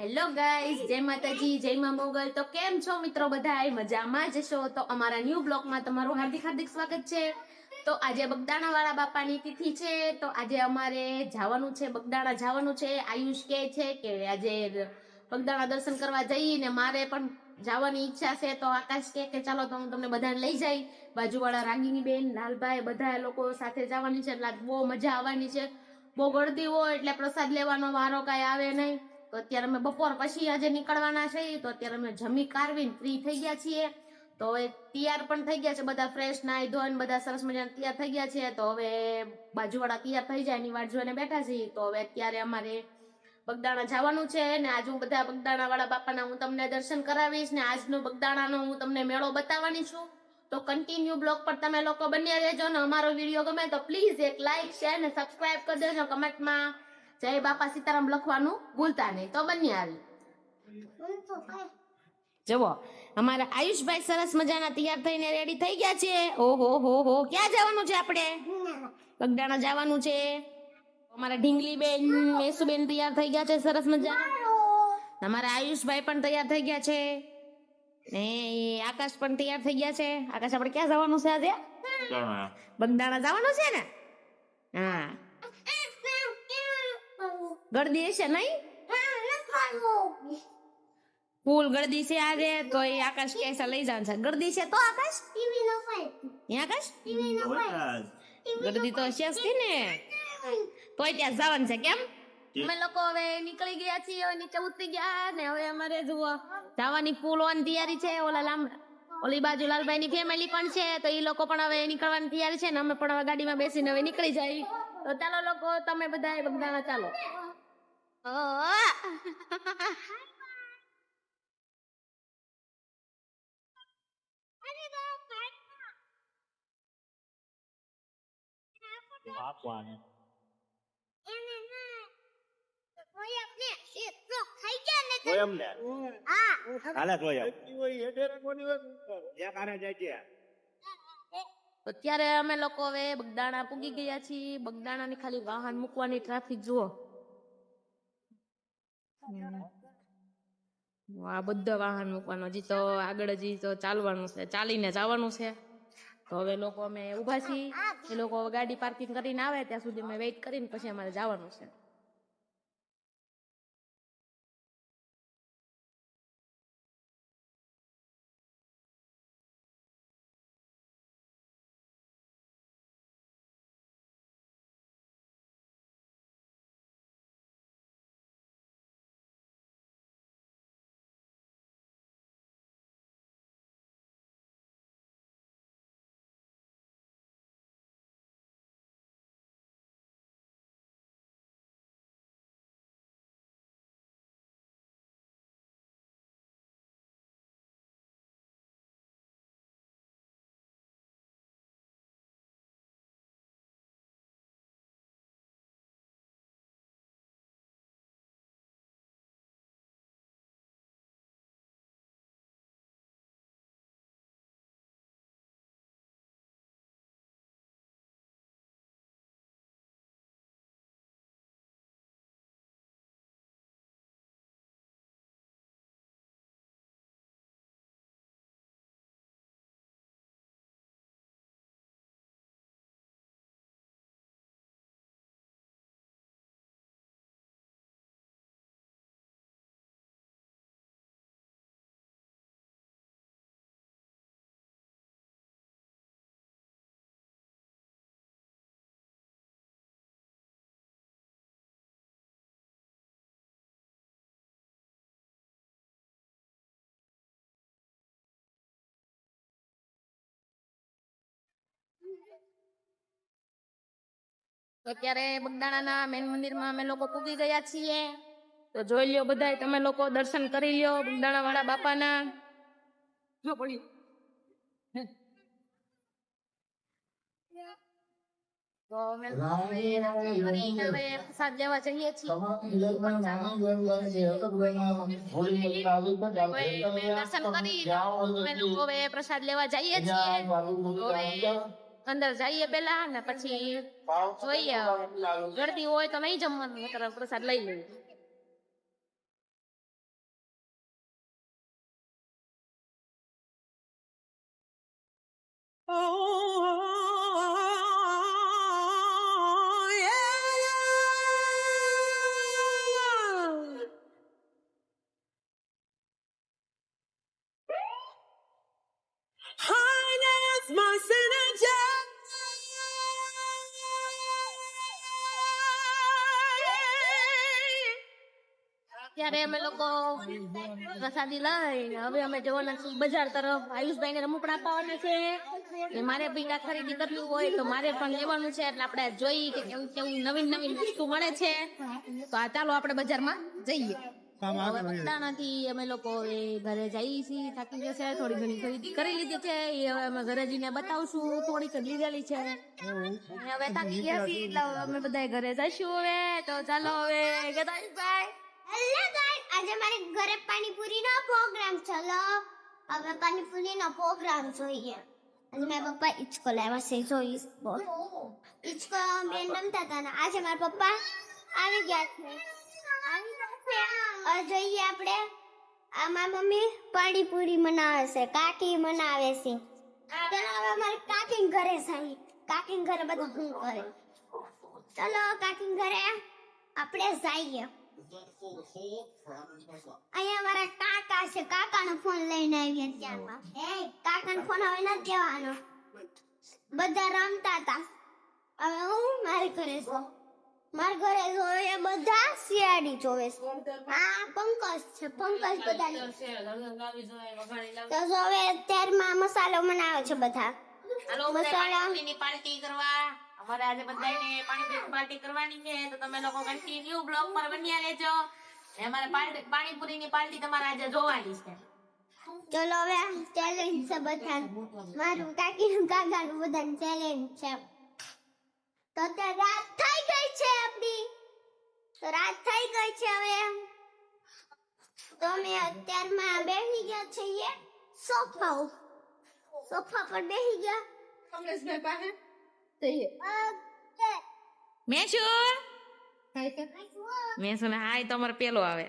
Hello guys જય માતાજી, જય મા મોગલ. તો કેમ છો મિત્રો બધા મજામાં જ છો? તો અમારા ન્યૂ બ્લોગમાં તમારું હાર્દિક હાર્દિક સ્વાગત છે. તો આજે બગદાણા વાળા બાપાની તિથિ છે. તો આજે અમારે જવાનું છે, બગદાણા જવાનું છે. આયુષ કહે છે કે આજે બગદાણા દર્શન કરવા જઈએ ને મારે પણ જવાની ઈચ્છા છે. તો આકાશ કે કે ચાલો તો હું તમને બધાને લઈ જાય બાજુવાળા રાગીની બેન, લાલભાઈ બધા લોકો સાથે જવાની છે. એટલે બહુ મજા આવવાની છે. બહુ ગળદી હોય એટલે પ્રસાદ લેવાનો વારો કાંઈ આવે નહીં. તો અત્યારે અમે બપોર પછી આજે નીકળવાના છે, તો અત્યારે અમે જમી કારવીને ફ્રી થઈ ગયા છીએ. તો હવે તૈયાર પણ થઈ ગયા છે, બધા ફ્રેશ નાઈ ધોઈને બધા સરસ મજાના તૈયાર થઈ ગયા છે. તો હવે બાજુવાળા તૈયાર થઈ જાય એની વાટ જોઈને બેઠા છીએ તો હવે અત્યારે અમારે બગદાણા જવાનું છે ને આજ હું બધા બગદાણા વાળા બાપાના હું તમને દર્શન કરાવીશ ને આજનો બગદાણાનો હું તમને મેળો બતાવવાની છું. તો કન્ટિન્યુ બ્લોગ પર તમે લોકો બન્યા રહેજો ને અમારો વીડિયો ગમે તો પ્લીઝ એક લાઈક શેર ને સબસ્ક્રાઈબ કરી દેજો કમેન્ટમાં. જય બાપા સીતારામ લખવાનું ભૂલતા નહીં. તો બની આવી જુઓ અમારા આયુષભાઈ સરસ મજાના તૈયાર થઈને રેડી થઈ ગયા છે. ઓહો હો હો ક્યાં જવાનું છે આપણે? કગડાણા જવાનું છે. અમારા ઢીંગલી બેન મેસુબેન તૈયાર થઈ ગયા છે સરસ મજા અમારા આયુષભાઈ પણ તૈયાર થઈ ગયા છે. ને આકાશ પણ તૈયાર થઈ ગયા છે. આકાશ આપણે ક્યાં જવાનું છે આજે? બગદાણા જવાનું છે ને? હા. ગળદી હશે નહીં? ફૂલ ગળદી છે આજે તો એ આકાશ છે લઈ જાન છે. ગળદી છે તો આકાશ? હે આકાશ? ગળદી તો હશે જ ને. તોય ત્યાં જવાનું છે કેમ? અમે લોકો હવે નીકળી ગયા છીએ હવે નીચે ઉતરી ગયા ને હવે અમારે જુઓ. જવાની ફૂલ ઓન તૈયારી છે. ઓલા લાંબા ઓલી બાજુ લાલભાઈ ની ફેમિલી પણ છે તો એ લોકો પણ હવે નીકળવાની તૈયારી છે ને અમે પણ હવે ગાડીમાં બેસીને હવે નીકળી જાય. તો ચાલો લોકો તમે બધા બગદાણા ચાલો. આપવાનું અત્યારે અમે લોકો હવે બગદાણા પૂગી ગયા છીએ. બગદાણાની ખાલી વાહન મૂકવાની ટ્રાફિક જુઓ. આ બધા વાહન મૂકવાનું, હજી તો આગળ હજી તો ચાલવાનું છે, ચાલીને જવાનું છે. તો હવે લોકો અમે ઊભા છીએ, એ લોકો ગાડી પાર્કિંગ કરીને આવે, ત્યાં સુધી અમે વેઇટ કરીને પછી અમારે જવાનું છે. તો અત્યારે બગદાણાના મેન મંદિરમાં અમે લોકો પૂગી ગયા છીએ. તો જોઈ લ્યો બધાય તમે લોકો દર્શન કરી લ્યો બગદાણા વાળા બાપાના પ્રસાદ લેવા જઈએ છીએ. પ્રસાદ લેવા જઈએ છીએ. અંદર જઈએ પેલા ને પછી જોઈએ. ગરદી હોય તો નહીં જમવાનું તરફ પ્રસાદ લઈ લઈએ. Oh ત્યારે અમે લોકો પ્રસાદી લઈને હવે અમે જવાના છીએ બજાર તરફ. આયુષભાઈ ને રમકડા અપાવવાના છે. ને મારે ભીંડા ખરીદી કરવી હોય તો મારે પણ લેવાનું છે. એટલે આપણે જોઈ કે કેવું કેવું નવીન નવીન વસ્તુ મળે છે. તો આ ચાલો આપણે બજારમાં જઈએ. અમે લોકો ઘરે જઈએ છીએ. થાકી જશે થોડી ઘણી ખરીદી કરી લીધી છે. એ હવે અમે ઘરે જઈને બતાવશું. થોડીક લીધેલી છે. હવે થાકી ગયા છીએ એટલે અમે બધા ઘરે જઈશું હવે. તો ચાલો હવે હેલો ગાઈસ આજે મારે ઘરે પાણીપુરી નો પ્રોગ્રામ ચલો હવે પાણીપુરી નો પ્રોગ્રામ જોઈએ. આજે મારા પપ્પા ઇચકો લાવ્યા છે, જો ઈચકો. ઇચકો બેન રમતા હતા ને આજે મારા પપ્પા આવી ગયા છે. આવી ગયા છે. જોઈએ આપણે. આ મારા મમ્મી પાણીપુરી બનાવે છે, કાકી બનાવે છે. ચલો હવે મારી કાકી ઘરે જઈએ. કાકી ઘરે બધું શું કરે? ચલો કાકી ઘરે આપણે જઈએ. અહીંયા મારા કાકા છે. કાકાનો ફોન લઈને આવ્યા ત્યારમાં એ કાકાનો ફોન હવે નથી દેવાનો બધા રમતા હતા હવે હું મારે ઘરે છું મારા ઘરે જોવે બધા શિયાળી જોવે છે. આ પંકજ છે. પંકજ બધા તો હવે અત્યારમાં મસાલો બનાવે છે બધા. હાલો મસાલા. પાર્ટી કરવા. અમારે આજે બધાને પાણીપુરી પાર્ટી કરવાની છે તો તમે લોકો કન્ટિન્યુ બ્લોગ પર બન્યા રહેજો. ને અમારે પાણી- પાણીપુરીની પાર્ટી તમારે આજે જોવાની છે. ચલો હવે ચેલેન્જ છે બધા મારું કાકી નું કાકા નું બધા ચેલેન્જ છે. તો અત્યારે રાત થઈ ગઈ છે આપડી. તો રાત થઈ ગઈ છે હવે તો અમે અત્યારમાં બેસી ગયા છીએ સોફા. સોફા પર બેસી ગયા. મેં શું? મેં શું હાય તમારે પેલો આવે.